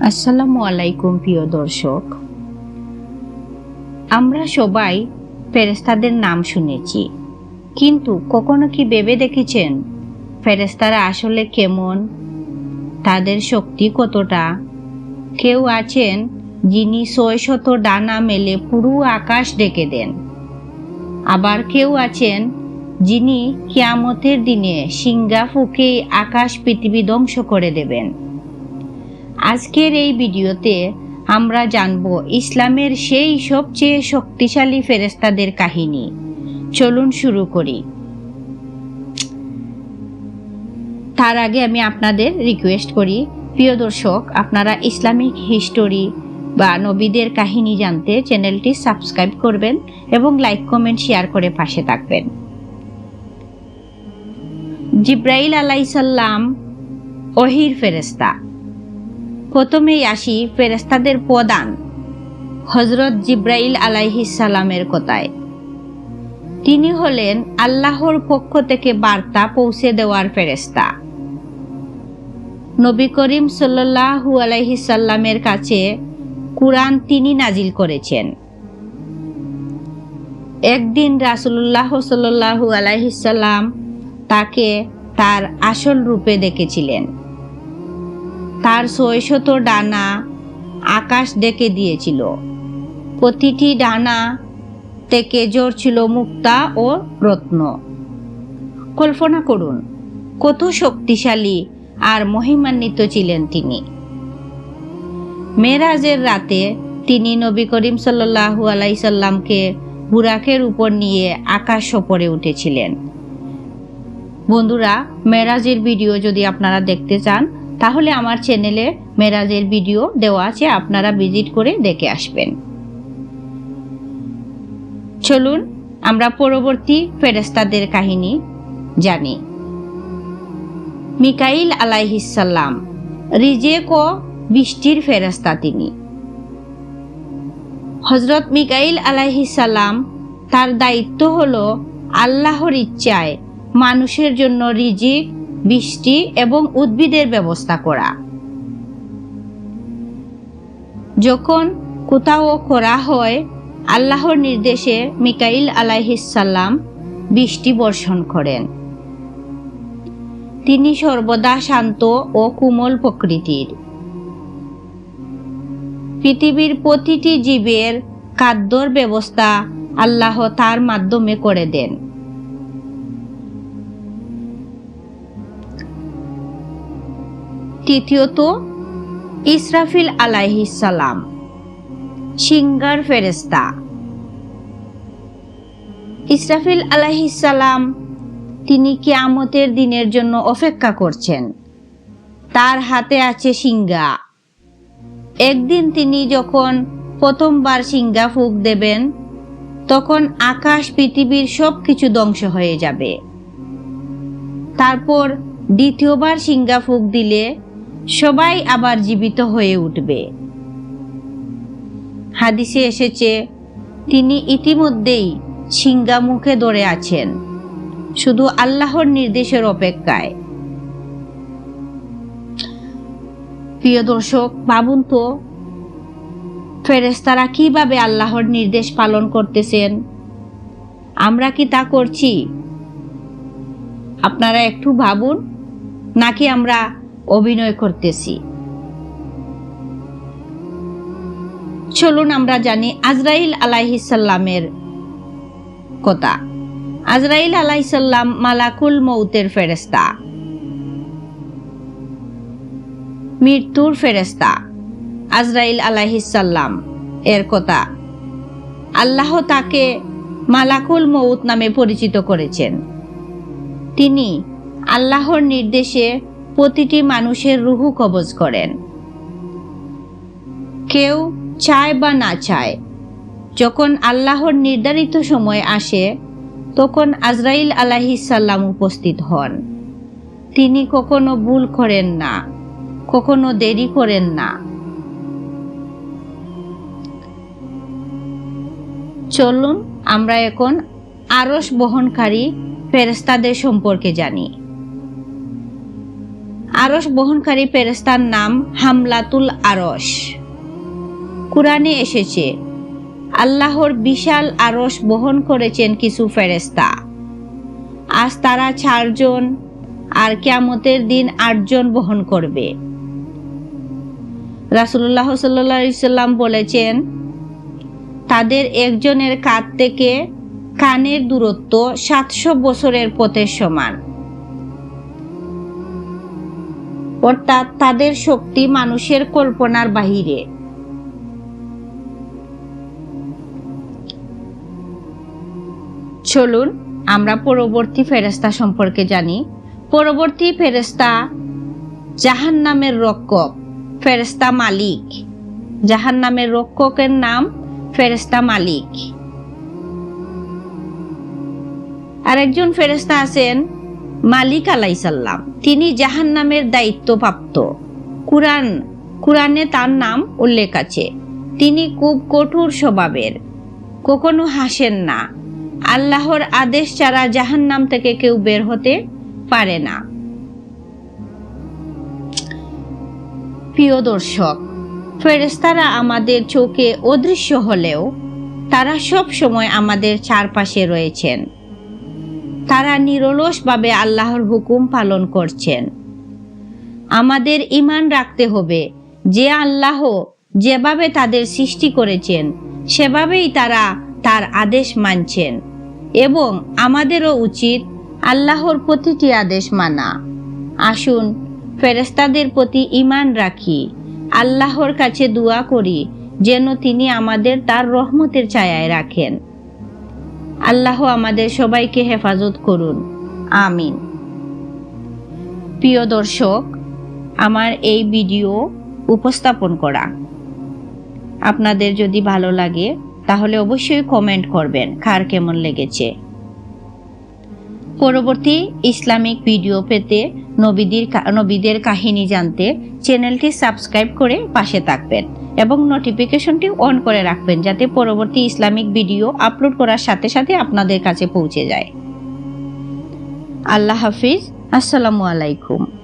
আসসালামু আলাইকুম, প্রিয় দর্শক। আমরা সবাই ফেরেস্তাদের নাম শুনেছি। কিন্তু কখনো কি ভেবে দেখেছেন ফেরেস্তারা আসলে কেমন? তাদের শক্তি কতটা? কেউ আছেন যিনি ছয় শত ডানা মেলে পুরো আকাশ ডেকে দেন। আবার কেউ আছেন যিনি কিয়ামতের দিনে সিঙ্গা ফুকে আকাশ পৃথিবী ধ্বংস করে দেবেন। আজকের এই ভিডিওতে আমরা জানব ইসলামের সেই সবচেয়ে শক্তিশালী ফেরেস্তাদের কাহিনী। চলুন শুরু করি। তার আগে আমি আপনাদের রিকোয়েস্ট করি, প্রিয় দর্শক, আপনারা ইসলামিক হিস্টোরি বা নবীদের কাহিনী জানতে চ্যানেলটি সাবস্ক্রাইব করবেন এবং লাইক কমেন্ট শেয়ার করে পাশে থাকবেন। জিব্রাইল আলাইসাল্লাম ওহির ফেরেস্তা প্রথমেই আসি ফেরেস্তাদের প্রদান হজরত জিব্রাইল আলাইহিসালামের কথায়। তিনি হলেন আল্লাহর পক্ষ থেকে বার্তা পৌঁছে দেওয়ার ফেরেস্তা নবী করিম সাল্লাহু আলাইহিসাল্লামের কাছে কুরআন তিনি নাজিল করেছেন। একদিন রাসুল্লাহ সাল্লাহু আলাইহিসাল্লাম তাকে তার আসল রূপে দেখেছিলেন। তার ছয়শত ডানা আকাশ ডেকে দিয়েছিল। প্রতিটি ডানা থেকে ছিল মুক্তা ও রত্ন। কল্পনা করুন, কত শক্তিশালী আর মহিমান্বিত ছিলেন তিনি। মেরাজের রাতে তিনি নবী করিম সাল্লাহু আলাইসাল্লামকে বুরাকের উপর নিয়ে আকাশ সপরে উঠেছিলেন। বন্ধুরা, মেরাজের ভিডিও যদি আপনারা দেখতে চান তাহলে আমার চ্যানেলে মেরাজের ভিডিও দেওয়া আছে, আপনারা ভিজিট করে দেখে আসবেন। চলুন, আমরা পরবর্তী ফেরেস্তাদের কাহিনী জানি। মিকাইল আলাইহিসাল্লাম রিজেক ও বৃষ্টির ফেরেস্তা তিনি। হজরত মিকাইল আলাইহিসাল্লাম তার দায়িত্ব হল আল্লাহর ইচ্ছায় মানুষের জন্য রিজিক বৃষ্টি এবং উদ্ভিদের ব্যবস্থা করা। যখন কোথাও করা হয়, আল্লাহর নির্দেশে মিকাইল আলাইহিসাল্লাম বৃষ্টি বর্ষণ করেন। তিনি সর্বদা শান্ত ও কোমল প্রকৃতির। পৃথিবীর প্রতিটি জীবের খাদ্যর ব্যবস্থা আল্লাহ তার মাধ্যমে করে দেন। তৃতীয়ত, ইসরাফিল আলাইহিসালাম সিঙ্গার ফেরেস্তা ইসরাফিল আলাইহিসালাম তিনি কিয়ামতের দিনের জন্য অপেক্ষা করছেন। তার হাতে আছে সিঙ্গা। একদিন তিনি যখন প্রথমবার সিঙ্গা ফুক দেবেন, তখন আকাশ, পৃথিবীর সব কিছু ধ্বংস হয়ে যাবে। তারপর দ্বিতীয়বার সিঙ্গা ফুক দিলে সবাই আবার জীবিত হয়ে উঠবে। হাদিসে এসেছে, তিনি ইতিমধ্যেই সিঙ্গা মুখে ধরে আছেন। শুধু আল্লাহর নির্দেশের অপেক্ষায়। প্রিয় দর্শক, ভাবুন তো ফেরেস্তারা কীভাবে আল্লাহর নির্দেশ পালন করতেছেন? আমরা কি তা করছি? আপনারা একটু ভাবুন, নাকি আমরা অভিনয় করতেছি। চলুন আমরা জানি আজরাইল আলাইহিসাল্লামের কথা। আজরাইল আলাইসাল্লাম মালাকুল মৌতের ফেরেস্তা মৃত্যুর ফেরেস্তা আজরাইল আলাইহিসাল্লাম এর কথা। আল্লাহ তাকে মালাকুল মৌত নামে পরিচিত করেছেন। তিনি আল্লাহর নির্দেশে প্রতিটি মানুষের রুহু কবজ করেন। কেউ চায় বা না চায়, যখন আল্লাহর নির্ধারিত সময় আসে, তখন আজরাইল আলাহিসাল্লাম উপস্থিত হন। তিনি কখনো ভুল করেন না, কখনো দেরি করেন না। চলুন, আমরা এখন আরস বহনকারী ফেরেস্তাদের সম্পর্কে জানি। আরস বহনকারী ফেরেস্তার নাম হামলাতুল আরস কোরআনে এসেছে, আল্লাহর বিশাল আরস বহন করেছেন কিছু ফেরেস্তা আজ তারা চারজন আর কিয়ামতের দিন আটজন বহন করবে। রাসুল্লাহ সাল্লাম বলেছেন, তাদের একজনের কাত থেকে কানের দূরত্ব সাতশো বছরের পথের সমান। অর্থাৎ তাদের শক্তি মানুষের কল্পনার বাহিরে। চলুন, আমরা পরবর্তী ফেরেস্তা সম্পর্কে জানি। পরবর্তী ফেরেস্তা জাহান নামের রক্ষক ফেরেস্তা মালিক। জাহান নামের রক্ষকের নাম ফেরেস্তা মালিক। আরেকজন ফেরেস্তা আছেন মালিক আলাইসাল্লাম, তিনি জাহান নামের দায়িত্বপ্রাপ্ত। কুরআন, কুরআনে তার নাম উল্লেখ আছে। তিনি খুব কঠোর স্বভাবের, কখনো হাসেন না। আল্লাহর আদেশ ছাড়া জাহান নাম থেকে কেউ বের হতে পারে না। প্রিয় দর্শক ফেরেস্তারা আমাদের চোখে অদৃশ্য হলেও তারা সব সময় আমাদের চারপাশে রয়েছেন। তারা নিরলসভাবে আল্লাহর হুকুম পালন করছেন। আমাদের ইমান রাখতে হবে। যে আল্লাহ যেভাবে তাদের সৃষ্টি করেছেন, সেভাবেই তারা তার আদেশ মানছেন এবং আমাদেরও উচিত আল্লাহর প্রতিটি আদেশ মানা। আসুন ফেরেস্তাদের প্রতি ইমান রাখি। আল্লাহর কাছে দোয়া করি, যেন তিনি আমাদের তার রহমতের ছায়ায় রাখেন। আল্লাহ আমাদের সবাইকে হেফাজত করুন। আমিন। প্রিয় দর্শক, আমার এই ভিডিও উপস্থাপন করা। আপনাদের যদি ভালো লাগে, তাহলে অবশ্যই কমেন্ট করবেন, কার কেমন লেগেছে। পরবর্তী ইসলামিক ভিডিও পেতে নবীদের নবীদের কাহিনী জানতে চ্যানেলটি সাবস্ক্রাইব করে পাশে থাকবেন এবং নোটিফিকেশনটি অন করে রাখবেন যাতে পরবর্তী ইসলামিক ভিডিও আপলোড করার সাথে সাথে আপনাদের কাছে পৌঁছে যায়। আল্লাহ হাফিজ। আসসালামু আলাইকুম।